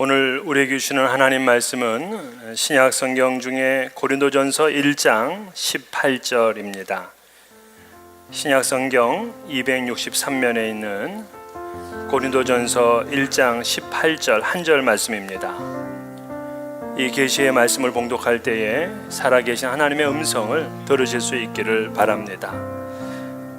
오늘 우리에게 주시는 하나님 말씀은 신약 성경 중에 고린도전서 1장 18절입니다. 신약 성경 263면에 있는 고린도전서 1장 18절 한 절 말씀입니다. 이 계시의 말씀을 봉독할 때에 살아계신 하나님의 음성을 들으실 수 있기를 바랍니다.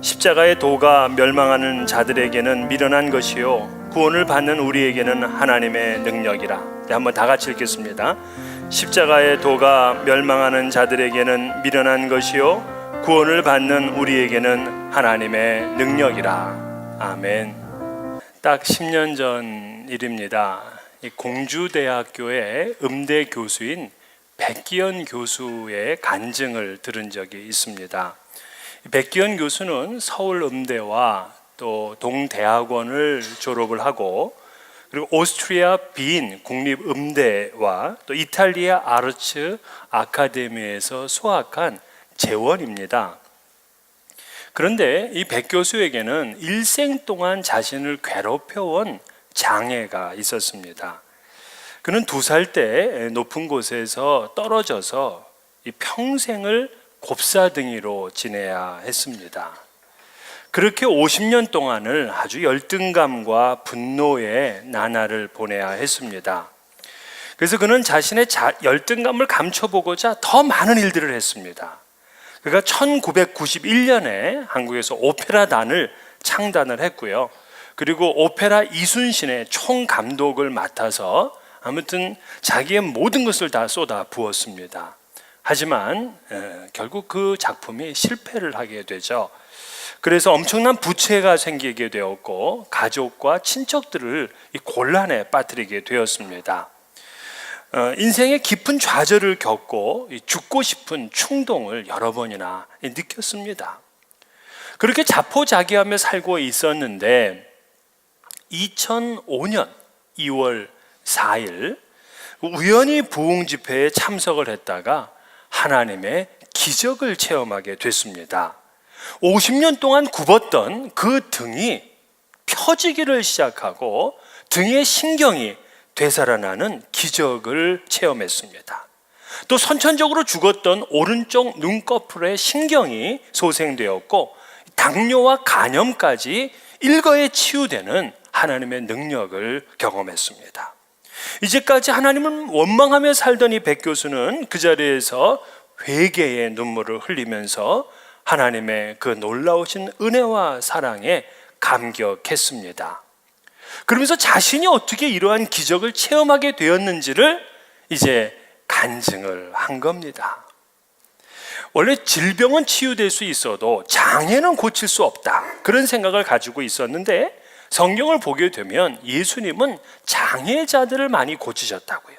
십자가의 도가 멸망하는 자들에게는 미련한 것이요 구원을 받는 우리에게는 하나님의 능력이라. 네, 한번 다 같이 읽겠습니다. 십자가의 도가 멸망하는 자들에게는 미련한 것이요 구원을 받는 우리에게는 하나님의 능력이라. 아멘. 딱 10년 전 일입니다. 이 공주대학교의 음대 교수인 백기현 교수의 간증을 들은 적이 있습니다. 백기현 교수는 서울 음대와 또 동대학원을 졸업을 하고 그리고 오스트리아 빈 국립음대와 또 이탈리아 아르츠 아카데미에서 수학한 재원입니다. 그런데 이 백 교수에게는 일생 동안 자신을 괴롭혀온 장애가 있었습니다. 그는 두 살 때 높은 곳에서 떨어져서 이 평생을 곱사등이로 지내야 했습니다. 그렇게 50년 동안을 아주 열등감과 분노의 나날을 보내야 했습니다. 그래서 그는 자신의 자, 열등감을 감춰보고자 더 많은 일들을 했습니다. 그가 1991년에 한국에서 오페라단을 창단을 했고요. 그리고 오페라 이순신의 총감독을 맡아서 아무튼 자기의 모든 것을 다 쏟아 부었습니다. 하지만 에, 결국 그 작품이 실패를 하게 되죠. 그래서 엄청난 부채가 생기게 되었고 가족과 친척들을 이 곤란에 빠뜨리게 되었습니다. 어, 인생의 깊은 좌절을 겪고 이 죽고 싶은 충동을 여러 번이나 이 느꼈습니다. 그렇게 자포자기하며 살고 있었는데 2005년 2월 4일 우연히 부흥 집회에 참석을 했다가 하나님의 기적을 체험하게 됐습니다. 50년 동안 굽었던 그 등이 펴지기를 시작하고 등의 신경이 되살아나는 기적을 체험했습니다. 또 선천적으로 죽었던 오른쪽 눈꺼풀의 신경이 소생되었고 당뇨와 간염까지 일거에 치유되는 하나님의 능력을 경험했습니다. 이제까지 하나님을 원망하며 살던 이 백 교수는 그 자리에서 회개의 눈물을 흘리면서 하나님의 그 놀라우신 은혜와 사랑에 감격했습니다. 그러면서 자신이 어떻게 이러한 기적을 체험하게 되었는지를 이제 간증을 한 겁니다. 원래 질병은 치유될 수 있어도 장애는 고칠 수 없다. 그런 생각을 가지고 있었는데 성경을 보게 되면 예수님은 장애자들을 많이 고치셨다고요.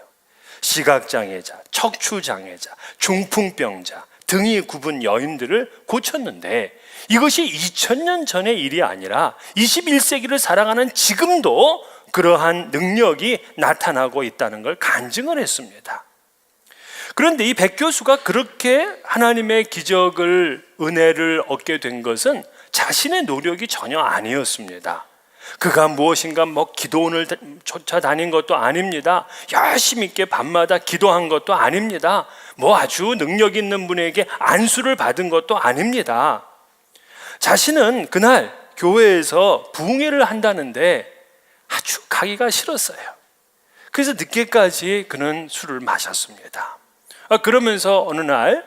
시각장애자, 척추장애자, 중풍병자, 등이 굽은 여인들을 고쳤는데 이것이 2000년 전의 일이 아니라 21세기를 살아가는 지금도 그러한 능력이 나타나고 있다는 걸 간증을 했습니다. 그런데 이 백 교수가 그렇게 하나님의 기적을 은혜를 얻게 된 것은 자신의 노력이 전혀 아니었습니다. 그가 무엇인가 뭐 기도원을 쫓아다닌 것도 아닙니다. 열심히 있게 밤마다 기도한 것도 아닙니다. 뭐 아주 능력 있는 분에게 안수를 받은 것도 아닙니다. 자신은 그날 교회에서 부흥회를 한다는데 아주 가기가 싫었어요. 그래서 늦게까지 그는 술을 마셨습니다. 아, 그러면서 어느 날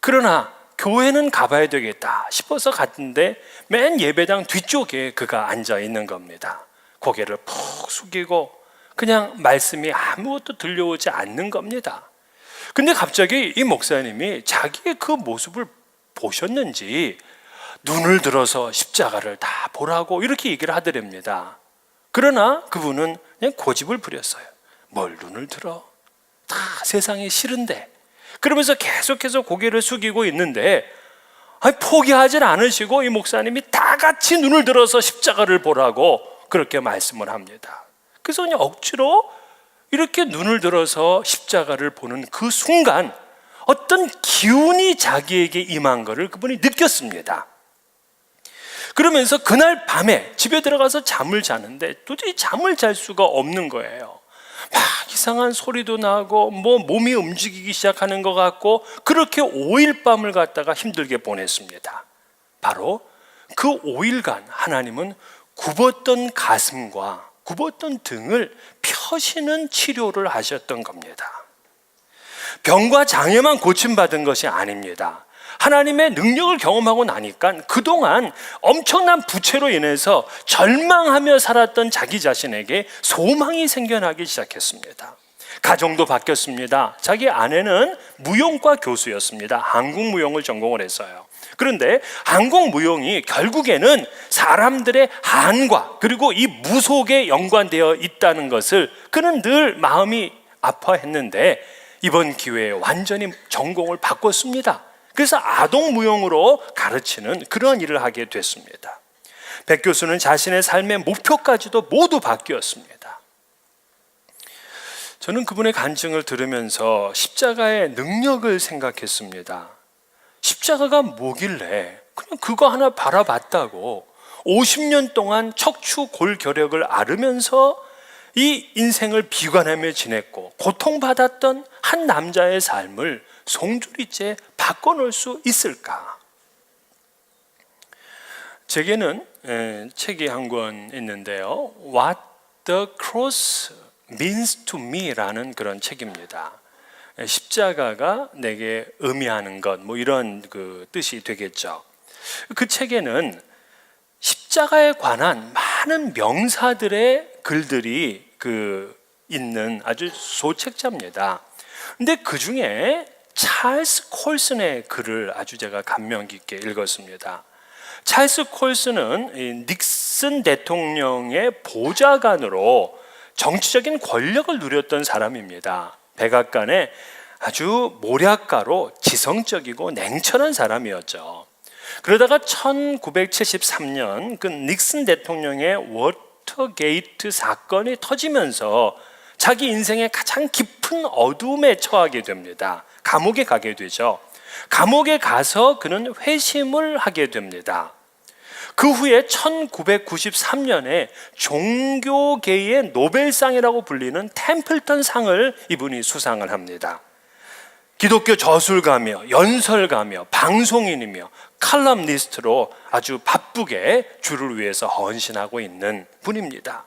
그러나 교회는 가봐야 되겠다 싶어서 갔는데 맨 예배당 뒤쪽에 그가 앉아 있는 겁니다. 고개를 푹 숙이고 그냥 말씀이 아무것도 들려오지 않는 겁니다. 근데 갑자기 이 목사님이 자기의 그 모습을 보셨는지 눈을 들어서 십자가를 다 보라고 이렇게 얘기를 하더랍니다. 그러나 그분은 그냥 고집을 부렸어요. 뭘 눈을 들어? 다 세상이 싫은데. 그러면서 계속해서 고개를 숙이고 있는데 아니, 포기하지 않으시고 이 목사님이 다 같이 눈을 들어서 십자가를 보라고 그렇게 말씀을 합니다. 그래서 그냥 억지로 이렇게 눈을 들어서 십자가를 보는 그 순간 어떤 기운이 자기에게 임한 것을 그분이 느꼈습니다. 그러면서 그날 밤에 집에 들어가서 잠을 자는데 도저히 잠을 잘 수가 없는 거예요. 막 이상한 소리도 나고 뭐 몸이 움직이기 시작하는 것 같고 그렇게 5일 밤을 갖다가 힘들게 보냈습니다. 바로 그 5일간 하나님은 굽었던 가슴과 굽었던 등을 펴시는 치료를 하셨던 겁니다. 병과 장애만 고침받은 것이 아닙니다. 하나님의 능력을 경험하고 나니까 그동안 엄청난 부채로 인해서 절망하며 살았던 자기 자신에게 소망이 생겨나기 시작했습니다. 가정도 바뀌었습니다. 자기 아내는 무용과 교수였습니다. 한국 무용을 전공을 했어요. 그런데 한국 무용이 결국에는 사람들의 한과 그리고 이 무속에 연관되어 있다는 것을 그는 늘 마음이 아파했는데 이번 기회에 완전히 전공을 바꿨습니다. 그래서 아동 무용으로 가르치는 그런 일을 하게 됐습니다. 백 교수는 자신의 삶의 목표까지도 모두 바뀌었습니다. 저는 그분의 간증을 들으면서 십자가의 능력을 생각했습니다. 십자가가 뭐길래 그냥 그거 하나 바라봤다고 50년 동안 척추 골결핵을 앓으면서 이 인생을 비관하며 지냈고 고통받았던 한 남자의 삶을 송두리째 바꿔놓을 수 있을까? 제게는 에, 책이 한 권 있는데요. What the Cross Means to Me라는 그런 책입니다. 에, 십자가가 내게 의미하는 것, 뭐 이런 그 뜻이 되겠죠. 그 책에는 십자가에 관한 많은 명사들의 글들이 그 있는 아주 소책자입니다. 근데 그 중에 찰스 콜슨의 글을 아주 제가 감명 깊게 읽었습니다. 찰스 콜슨은 이 닉슨 대통령의 보좌관으로 정치적인 권력을 누렸던 사람입니다. 백악관의 아주 모략가로 지성적이고 냉철한 사람이었죠. 그러다가 1973년 그 닉슨 대통령의 워터게이트 사건이 터지면서 자기 인생의 가장 깊은 어둠에 처하게 됩니다. 감옥에 가게 되죠. 감옥에 가서 그는 회심을 하게 됩니다. 그 후에 1993년에 종교계의 노벨상이라고 불리는 템플턴 상을 이분이 수상을 합니다. 기독교 저술가며 연설가며 방송인이며 칼럼니스트로 아주 바쁘게 주를 위해서 헌신하고 있는 분입니다.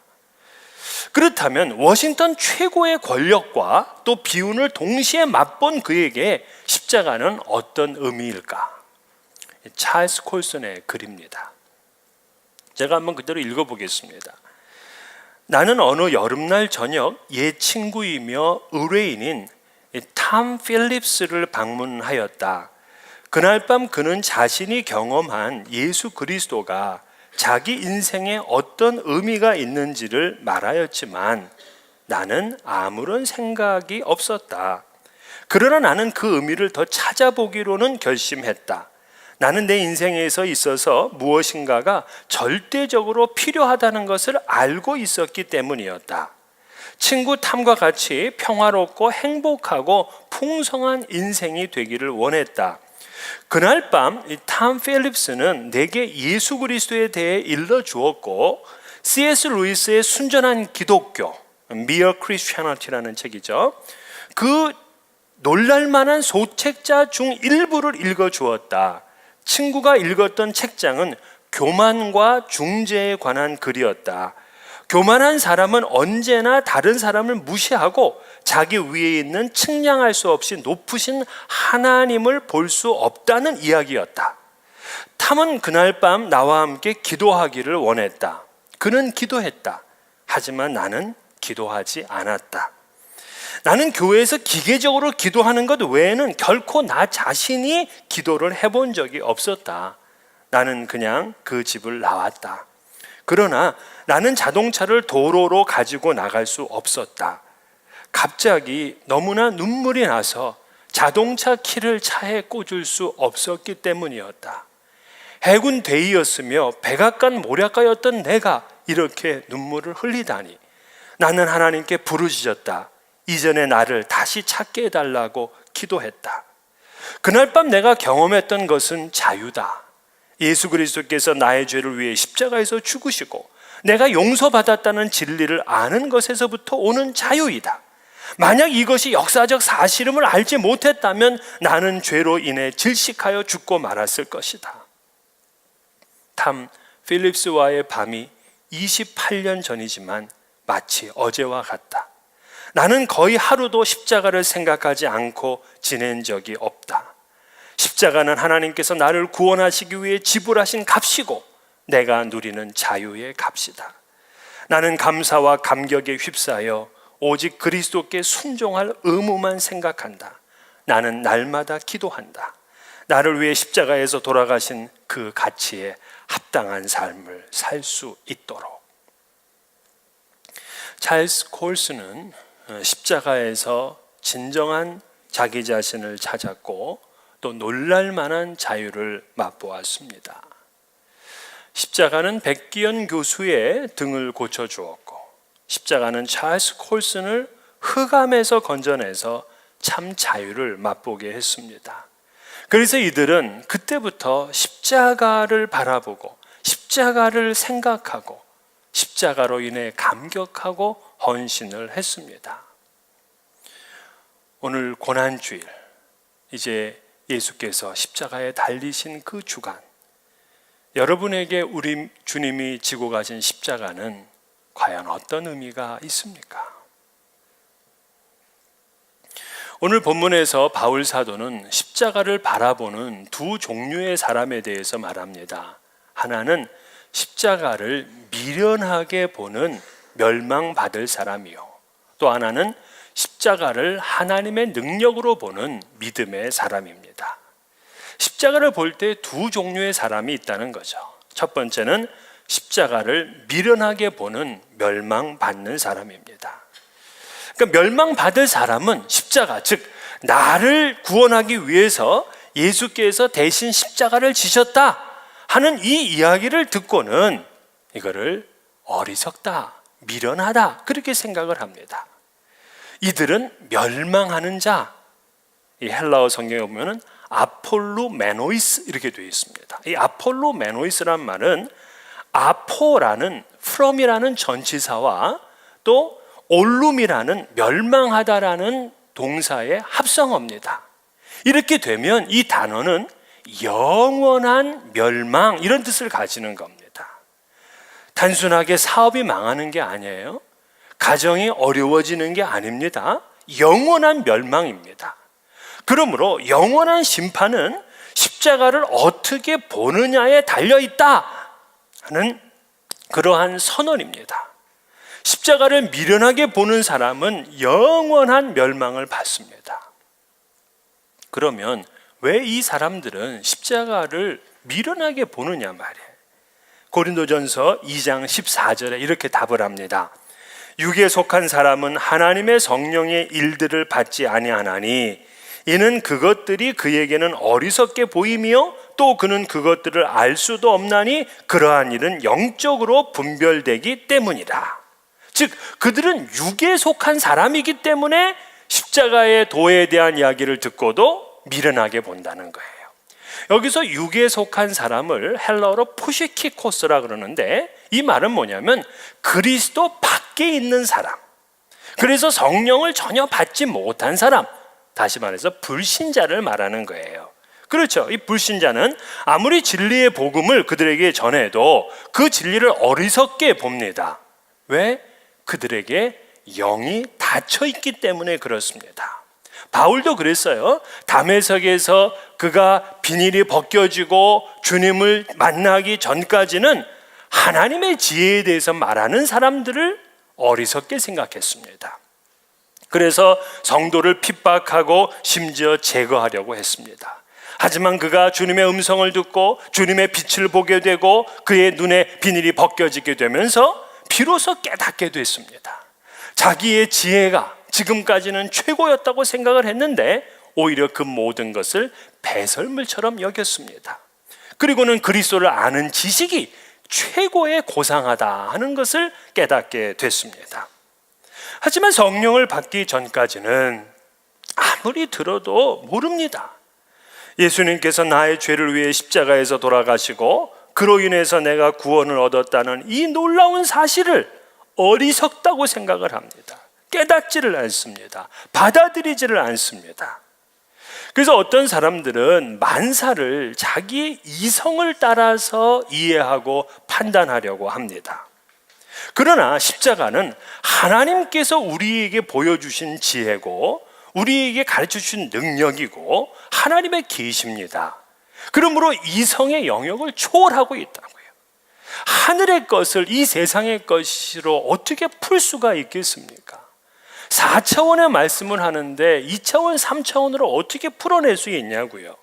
그렇다면 워싱턴 최고의 권력과 또 비운을 동시에 맛본 그에게 십자가는 어떤 의미일까? 찰스 콜슨의 글입니다. 제가 한번 그대로 읽어보겠습니다. 나는 어느 여름날 저녁 옛 친구이며 의뢰인인 탐 필립스를 방문하였다. 그날 밤 그는 자신이 경험한 예수 그리스도가 자기 인생에 어떤 의미가 있는지를 말하였지만 나는 아무런 생각이 없었다. 그러나 나는 그 의미를 더 찾아보기로는 결심했다. 나는 내 인생에서 있어서 무엇인가가 절대적으로 필요하다는 것을 알고 있었기 때문이었다. 친구 탐과 같이 평화롭고 행복하고 풍성한 인생이 되기를 원했다. 그날 밤탐 필립스는 내게 예수 그리스도에 대해 일러 주었고 C.S. 루이스의 순전한 기독교 Mere Christianity라는 책이죠. 그 놀랄만한 소책자 중 일부를 읽어 주었다. 친구가 읽었던 책장은 교만과 중재에 관한 글이었다. 교만한 사람은 언제나 다른 사람을 무시하고 자기 위에 있는 측량할 수 없이 높으신 하나님을 볼 수 없다는 이야기였다. 탐은 그날 밤 나와 함께 기도하기를 원했다. 그는 기도했다. 하지만 나는 기도하지 않았다. 나는 교회에서 기계적으로 기도하는 것 외에는 결코 나 자신이 기도를 해본 적이 없었다. 나는 그냥 그 집을 나왔다. 그러나 나는 자동차를 도로로 가지고 나갈 수 없었다. 갑자기 너무나 눈물이 나서 자동차 키를 차에 꽂을 수 없었기 때문이었다. 해군 대위였으며 백악관 모략가였던 내가 이렇게 눈물을 흘리다니 나는 하나님께 부르짖었다. 이전의 나를 다시 찾게 해달라고 기도했다. 그날 밤 내가 경험했던 것은 자유다. 예수 그리스도께서 나의 죄를 위해 십자가에서 죽으시고 내가 용서받았다는 진리를 아는 것에서부터 오는 자유이다. 만약 이것이 역사적 사실임을 알지 못했다면 나는 죄로 인해 질식하여 죽고 말았을 것이다. 탐 필립스와의 밤이 28년 전이지만 마치 어제와 같다. 나는 거의 하루도 십자가를 생각하지 않고 지낸 적이 없다. 십자가는 하나님께서 나를 구원하시기 위해 지불하신 값이고 내가 누리는 자유의 값이다. 나는 감사와 감격에 휩싸여 오직 그리스도께 순종할 의무만 생각한다. 나는 날마다 기도한다. 나를 위해 십자가에서 돌아가신 그 가치에 합당한 삶을 살 수 있도록. 찰스 콜스는 어, 십자가에서 진정한 자기 자신을 찾았고 또 놀랄 만한 자유를 맛보았습니다. 십자가는 백기현 교수의 등을 고쳐 주었고 십자가는 찰스 콜슨을 흑암에서 건져내서 참 자유를 맛보게 했습니다. 그래서 이들은 그때부터 십자가를 바라보고 십자가를 생각하고 십자가로 인해 감격하고 헌신을 했습니다. 오늘 고난주일 이제 예수께서 십자가에 달리신 그 주간 여러분에게 우리 주님이 지고 가신 십자가는 과연 어떤 의미가 있습니까? 오늘 본문에서 바울 사도는 십자가를 바라보는 두 종류의 사람에 대해서 말합니다. 하나는 십자가를 미련하게 보는 멸망받을 사람이요. 또 하나는 십자가를 하나님의 능력으로 보는 믿음의 사람입니다. 십자가를 볼 때 두 종류의 사람이 있다는 거죠. 첫 번째는 십자가를 미련하게 보는 멸망받는 사람입니다. 그러니까 멸망받을 사람은 십자가, 즉, 나를 구원하기 위해서 예수께서 대신 십자가를 지셨다 하는 이 이야기를 듣고는 이거를 어리석다, 미련하다, 그렇게 생각을 합니다. 이들은 멸망하는 자, 이 헬라어 성경에 보면은 아폴로 메노이스 이렇게 되어 있습니다. 이 아폴로 메노이스란 말은 아포라는 from이라는 전치사와 또 올룸이라는 멸망하다라는 동사의 합성어입니다. 이렇게 되면 이 단어는 영원한 멸망 이런 뜻을 가지는 겁니다. 단순하게 사업이 망하는 게 아니에요. 가정이 어려워지는 게 아닙니다. 영원한 멸망입니다. 그러므로 영원한 심판은 십자가를 어떻게 보느냐에 달려 있다 하는 그러한 선언입니다. 십자가를 미련하게 보는 사람은 영원한 멸망을 받습니다. 그러면 왜 이 사람들은 십자가를 미련하게 보느냐 말이에요. 고린도전서 2장 14절에 이렇게 답을 합니다. 육에 속한 사람은 하나님의 성령의 일들을 받지 아니하나니 이는 그것들이 그에게는 어리석게 보이며 또 그는 그것들을 알 수도 없나니 그러한 일은 영적으로 분별되기 때문이라. 즉 그들은 육에 속한 사람이기 때문에 십자가의 도에 대한 이야기를 듣고도 미련하게 본다는 거예요. 여기서 육에 속한 사람을 헬라어로 푸시키코스라 그러는데 이 말은 뭐냐면 그리스도 밖에 있는 사람. 그래서 성령을 전혀 받지 못한 사람. 다시 말해서 불신자를 말하는 거예요. 그렇죠. 이 불신자는 아무리 진리의 복음을 그들에게 전해도 그 진리를 어리석게 봅니다. 왜? 그들에게 영이 닫혀 있기 때문에 그렇습니다. 바울도 그랬어요. 담에석에서 그가 비닐이 벗겨지고 주님을 만나기 전까지는 하나님의 지혜에 대해서 말하는 사람들을 어리석게 생각했습니다. 그래서 성도를 핍박하고 심지어 제거하려고 했습니다. 하지만 그가 주님의 음성을 듣고 주님의 빛을 보게 되고 그의 눈에 비닐이 벗겨지게 되면서 비로소 깨닫게 됐습니다. 자기의 지혜가 지금까지는 최고였다고 생각을 했는데 오히려 그 모든 것을 배설물처럼 여겼습니다. 그리고는 그리스도를 아는 지식이 최고의 고상하다 하는 것을 깨닫게 됐습니다. 하지만 성령을 받기 전까지는 아무리 들어도 모릅니다. 예수님께서 나의 죄를 위해 십자가에서 돌아가시고 그로 인해서 내가 구원을 얻었다는 이 놀라운 사실을 어리석다고 생각을 합니다. 깨닫지를 않습니다. 받아들이지를 않습니다. 그래서 어떤 사람들은 만사를 자기의 이성을 따라서 이해하고 판단하려고 합니다. 그러나 십자가는 하나님께서 우리에게 보여주신 지혜고 우리에게 가르쳐 주신 능력이고 하나님의 계십니다. 그러므로 이성의 영역을 초월하고 있다고요. 하늘의 것을 이 세상의 것으로 어떻게 풀 수가 있겠습니까? 4차원의 말씀을 하는데 2차원, 3차원으로 어떻게 풀어낼 수 있냐고요.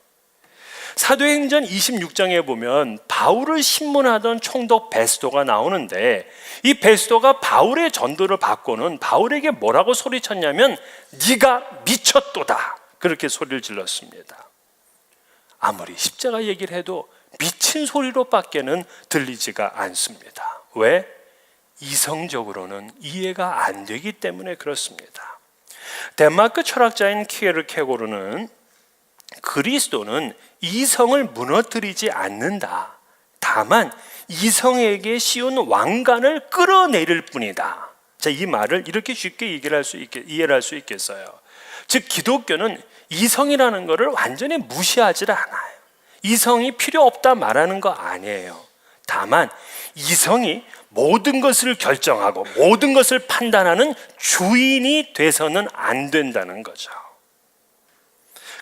사도행전 26장에 보면 바울을 신문하던 총독 베스도가 나오는데 이 베스도가 바울의 전도를 받고는 바울에게 뭐라고 소리쳤냐면 네가 미쳤도다 그렇게 소리를 질렀습니다. 아무리 십자가 얘기를 해도 미친 소리로밖에는 들리지가 않습니다. 왜? 이성적으로는 이해가 안 되기 때문에 그렇습니다. 덴마크 철학자인 키에르 케고르는 그리스도는 이성을 무너뜨리지 않는다. 다만 이성에게 씌운 왕관을 끌어내릴 뿐이다. 자, 이 말을 이렇게 쉽게 얘기를 할 수 있게 이해를 할 수 있겠어요. 즉 기독교는 이성이라는 것을 완전히 무시하지 않아요. 이성이 필요 없다 말하는 거 아니에요. 다만 이성이 모든 것을 결정하고 모든 것을 판단하는 주인이 돼서는 안 된다는 거죠.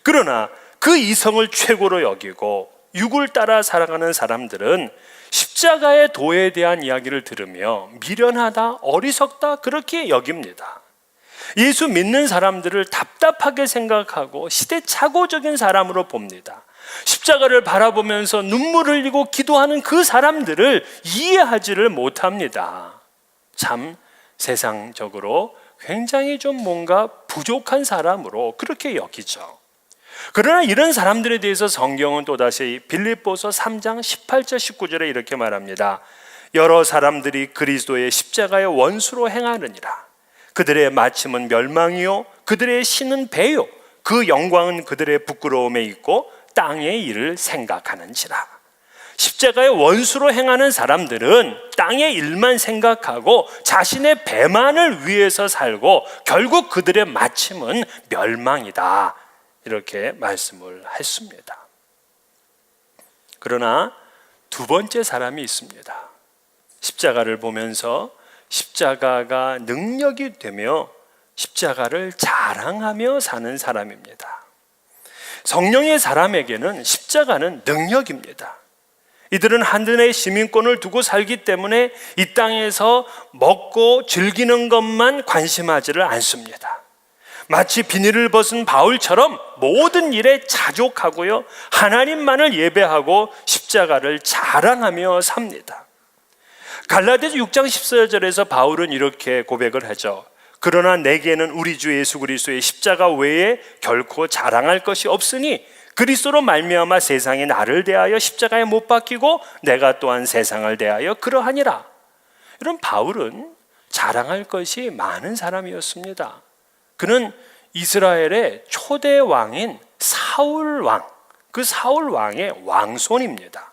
그러나 그 이성을 최고로 여기고 육을 따라 살아가는 사람들은 십자가의 도에 대한 이야기를 들으며 미련하다, 어리석다 그렇게 여깁니다. 예수 믿는 사람들을 답답하게 생각하고 시대착오적인 사람으로 봅니다. 십자가를 바라보면서 눈물을 흘리고 기도하는 그 사람들을 이해하지를 못합니다. 참 세상적으로 굉장히 좀 뭔가 부족한 사람으로 그렇게 여기죠. 그러나 이런 사람들에 대해서 성경은 또다시 빌립보서 3장 18절 19절에 이렇게 말합니다. 여러 사람들이 그리스도의 십자가의 원수로 행하느니라. 그들의 마침은 멸망이요 그들의 신은 배요 그 영광은 그들의 부끄러움에 있고 땅의 일을 생각하는지라. 십자가의 원수로 행하는 사람들은 땅의 일만 생각하고 자신의 배만을 위해서 살고 결국 그들의 마침은 멸망이다. 이렇게 말씀을 했습니다. 그러나 두 번째 사람이 있습니다. 십자가를 보면서 십자가가 능력이 되며 십자가를 자랑하며 사는 사람입니다. 성령의 사람에게는 십자가는 능력입니다. 이들은 하늘의 시민권을 두고 살기 때문에 이 땅에서 먹고 즐기는 것만 관심하지를 않습니다. 마치 비닐을 벗은 바울처럼 모든 일에 자족하고요. 하나님만을 예배하고 십자가를 자랑하며 삽니다. 갈라디아서 6장 14절에서 바울은 이렇게 고백을 하죠. 그러나 내게는 우리 주 예수 그리스도의 십자가 외에 결코 자랑할 것이 없으니 그리스도로 말미암아 세상이 나를 대하여 십자가에 못 박히고 내가 또한 세상을 대하여 그러하니라. 이런 바울은 자랑할 것이 많은 사람이었습니다. 그는 이스라엘의 초대 왕인 사울 왕, 그 사울 왕의 왕손입니다.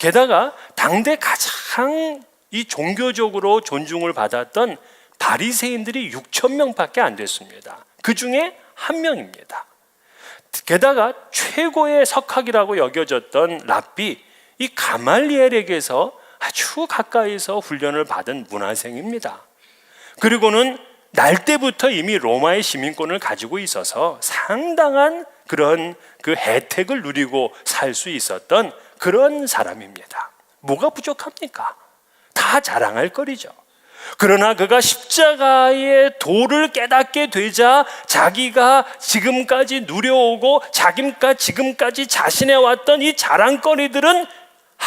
게다가 당대 가장 이 종교적으로 존중을 받았던 바리새인들이 6천 명밖에 안 됐습니다. 그 중에 한 명입니다. 게다가 최고의 석학이라고 여겨졌던 랍비 이 가말리엘에게서 아주 가까이서 훈련을 받은 문화생입니다. 그리고는 날 때부터 이미 로마의 시민권을 가지고 있어서 상당한 그런 그 혜택을 누리고 살 수 있었던 그런 사람입니다. 뭐가 부족합니까? 다 자랑할 거리죠. 그러나 그가 십자가의 도를 깨닫게 되자 자기가 지금까지 누려오고 자기가 지금까지 자신해 왔던 이 자랑거리들은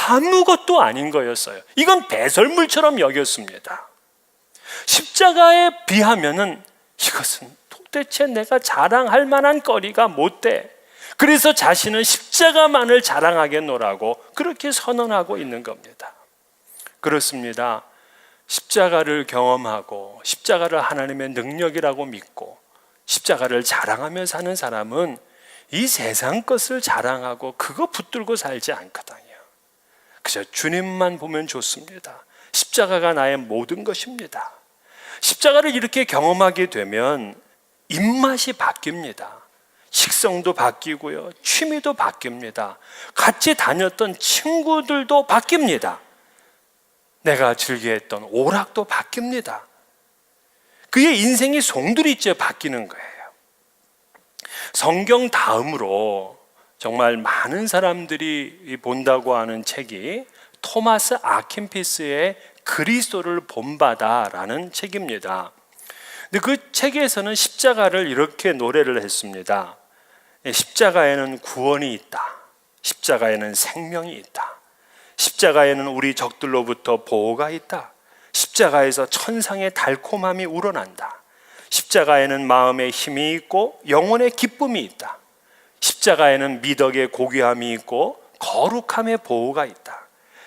아무것도 아닌 거였어요. 이건 배설물처럼 여겼습니다. 십자가에 비하면은 이것은 도대체 내가 자랑할 만한 거리가 못 돼. 그래서 자신은 십자가만을 자랑하겠노라고 그렇게 선언하고 있는 겁니다. 그렇습니다. 십자가를 경험하고 십자가를 하나님의 능력이라고 믿고 십자가를 자랑하며 사는 사람은 이 세상 것을 자랑하고 그거 붙들고 살지 않거든요. 그저 주님만 보면 좋습니다. 십자가가 나의 모든 것입니다. 십자가를 이렇게 경험하게 되면 입맛이 바뀝니다. 식성도 바뀌고요. 취미도 바뀝니다. 같이 다녔던 친구들도 바뀝니다. 내가 즐겨했던 오락도 바뀝니다. 그의 인생이 송두리째 바뀌는 거예요. 성경 다음으로 정말 많은 사람들이 본다고 하는 책이 토마스 아킨피스의 그리스도를 본바다라는 책입니다. 근데 그 책에서는 십자가를 이렇게 노래를 했습니다. 십자가에는 구원이 있다. 십자가에는 생명이 있다. 십자가에는 우리 적들로부터 보호가 있다. 십자가에서 천상의 달콤함이 우러난다. 십자가에는 마음의 힘이 있고 영혼의 기쁨이 있다. 십자가에는 미덕의 고귀함이 있고 거룩함의 보호가 있다.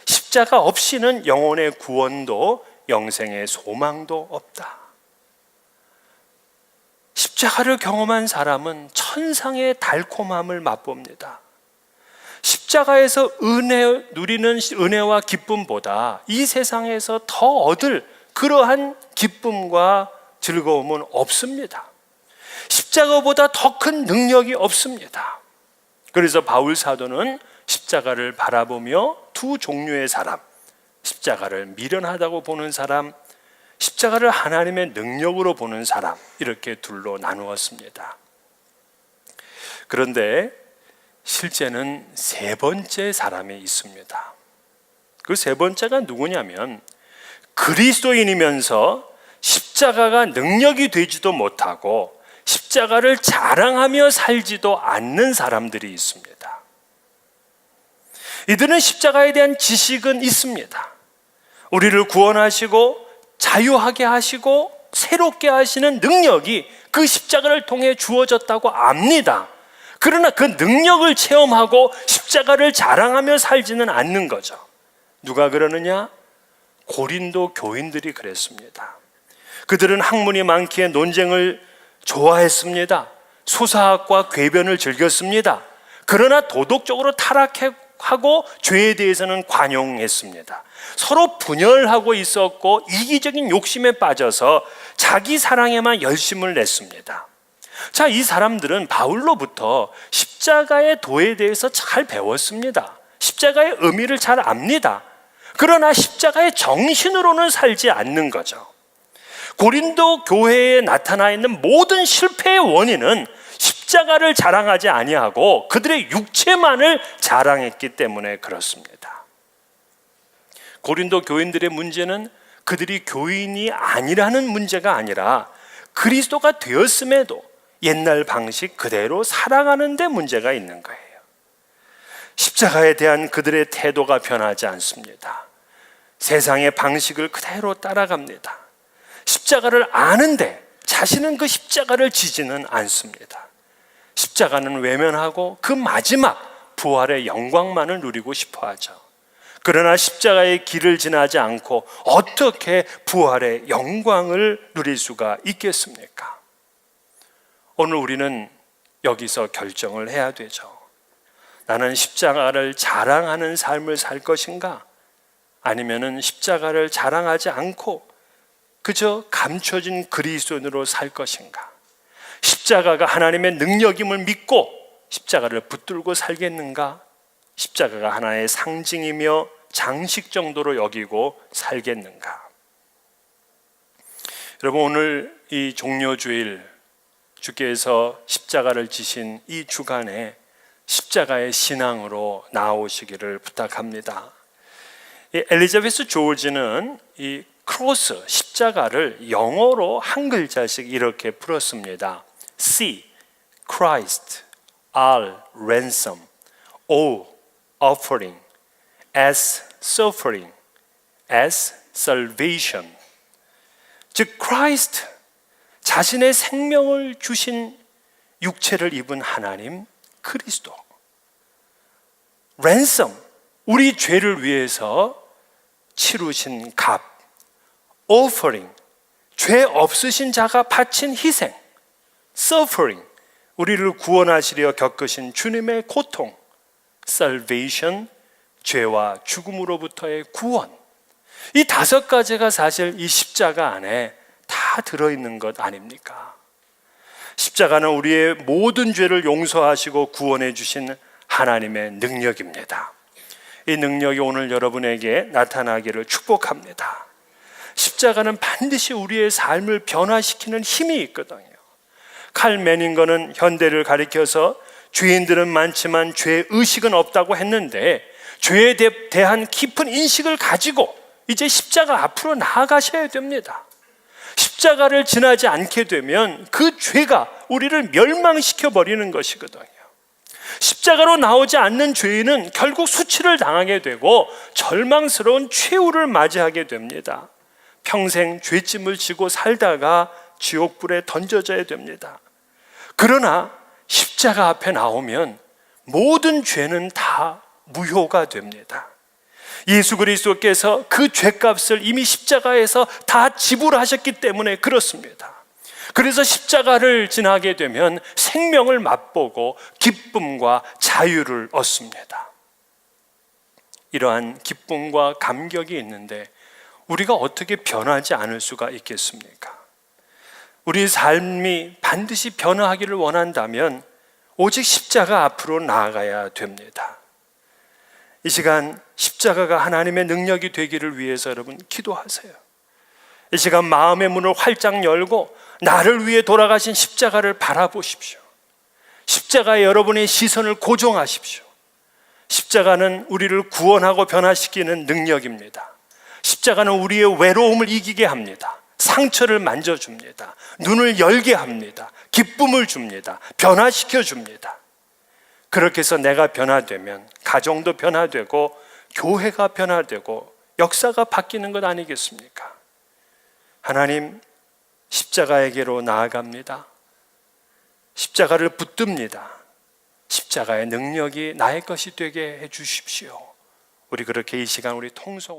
십자가 없이는 영혼의 구원도 영생의 소망도 없다. 십자가를 경험한 사람은 천상의 달콤함을 맛봅니다. 십자가에서 은혜 누리는 은혜와 기쁨보다 이 세상에서 더 얻을 그러한 기쁨과 즐거움은 없습니다. 십자가보다 더 큰 능력이 없습니다. 그래서 바울 사도는 십자가를 바라보며 두 종류의 사람, 십자가를 미련하다고 보는 사람, 십자가를 하나님의 능력으로 보는 사람, 이렇게 둘로 나누었습니다. 그런데 실제는 세 번째 사람이 있습니다. 그 세 번째가 누구냐면 그리스도인이면서 십자가가 능력이 되지도 못하고 십자가를 자랑하며 살지도 않는 사람들이 있습니다. 이들은 십자가에 대한 지식은 있습니다. 우리를 구원하시고 자유하게 하시고 새롭게 하시는 능력이 그 십자가를 통해 주어졌다고 압니다. 그러나 그 능력을 체험하고 십자가를 자랑하며 살지는 않는 거죠. 누가 그러느냐? 고린도 교인들이 그랬습니다. 그들은 학문이 많기에 논쟁을 좋아했습니다. 수사학과 궤변을 즐겼습니다. 그러나 도덕적으로 타락 하고 죄에 대해서는 관용했습니다. 서로 분열하고 있었고 이기적인 욕심에 빠져서 자기 사랑에만 열심을 냈습니다. 자, 이 사람들은 바울로부터 십자가의 도에 대해서 잘 배웠습니다. 십자가의 의미를 잘 압니다. 그러나 십자가의 정신으로는 살지 않는 거죠. 고린도 교회에 나타나 있는 모든 실패의 원인은 십자가를 자랑하지 아니하고 그들의 육체만을 자랑했기 때문에 그렇습니다. 고린도 교인들의 문제는 그들이 교인이 아니라는 문제가 아니라 그리스도가 되었음에도 옛날 방식 그대로 살아가는데 문제가 있는 거예요. 십자가에 대한 그들의 태도가 변하지 않습니다. 세상의 방식을 그대로 따라갑니다. 십자가를 아는데 자신은 그 십자가를 지지는 않습니다. 십자가는 외면하고 그 마지막 부활의 영광만을 누리고 싶어 하죠. 그러나 십자가의 길을 지나지 않고 어떻게 부활의 영광을 누릴 수가 있겠습니까? 오늘 우리는 여기서 결정을 해야 되죠. 나는 십자가를 자랑하는 삶을 살 것인가? 아니면은 십자가를 자랑하지 않고 그저 감춰진 그리스도인으로 살 것인가? 십자가가 하나님의 능력임을 믿고 십자가를 붙들고 살겠는가? 십자가가 하나의 상징이며 장식 정도로 여기고 살겠는가? 여러분 오늘 이 종료주일 주께서 십자가를 지신 이 주간에 십자가의 신앙으로 나오시기를 부탁합니다. 엘리자베스 조지는 이 크로스 십자가를 영어로 한 글자씩 이렇게 풀었습니다. C Christ R ransom O offering S suffering S salvation 즉 Christ 자신의 생명을 주신 육체를 입은 하나님 그리스도 ransom 우리 죄를 위해서 치루신 값 offering 죄 없으신 자가 바친 희생 suffering 우리를 구원하시려 겪으신 주님의 고통, salvation, 죄와 죽음으로부터의 구원. 이 다섯 가지가 사실 이 십자가 안에 다 들어 있는 것 아닙니까? 십자가는 우리의 모든 죄를 용서하시고 구원해 주신 하나님의 능력입니다. 이 능력이 오늘 여러분에게 나타나기를 축복합니다. 십자가는 반드시 우리의 삶을 변화시키는 힘이 있거든요. 칼 메닝거는 현대를 가리켜서 죄인들은 많지만 죄 의식은 없다고 했는데 죄에 대- 대한 깊은 인식을 가지고 이제 십자가 앞으로 나아가셔야 됩니다. 십자가를 지나지 않게 되면 그 죄가 우리를 멸망시켜 버리는 것이거든요. 십자가로 나오지 않는 죄인은 결국 수치를 당하게 되고 절망스러운 최후를 맞이하게 됩니다. 평생 죄짐을 지고 살다가 지옥불에 던져져야 됩니다. 그러나 십자가 앞에 나오면 모든 죄는 다 무효가 됩니다. 예수 그리스도께서 그 죄값을 이미 십자가에서 다 지불하셨기 때문에 그렇습니다. 그래서 십자가를 지나게 되면 생명을 맛보고 기쁨과 자유를 얻습니다. 이러한 기쁨과 감격이 있는데 우리가 어떻게 변하지 않을 수가 있겠습니까? 우리 삶이 반드시 변화하기를 원한다면 오직 십자가 앞으로 나아가야 됩니다. 이 시간 십자가가 하나님의 능력이 되기를 위해서 여러분 기도하세요. 이 시간 마음의 문을 활짝 열고 나를 위해 돌아가신 십자가를 바라보십시오. 십자가에 여러분의 시선을 고정하십시오. 십자가는 우리를 구원하고 변화시키는 능력입니다. 십자가는 우리의 외로움을 이기게 합니다. 상처를 만져줍니다. 눈을 열게 합니다. 기쁨을 줍니다. 변화시켜 줍니다. 그렇게 해서 내가 변화되면 가정도 변화되고 교회가 변화되고 역사가 바뀌는 것 아니겠습니까? 하나님 십자가에게로 나아갑니다. 십자가를 붙듭니다. 십자가의 능력이 나의 것이 되게 해 주십시오. 우리 그렇게 이 시간 우리 통성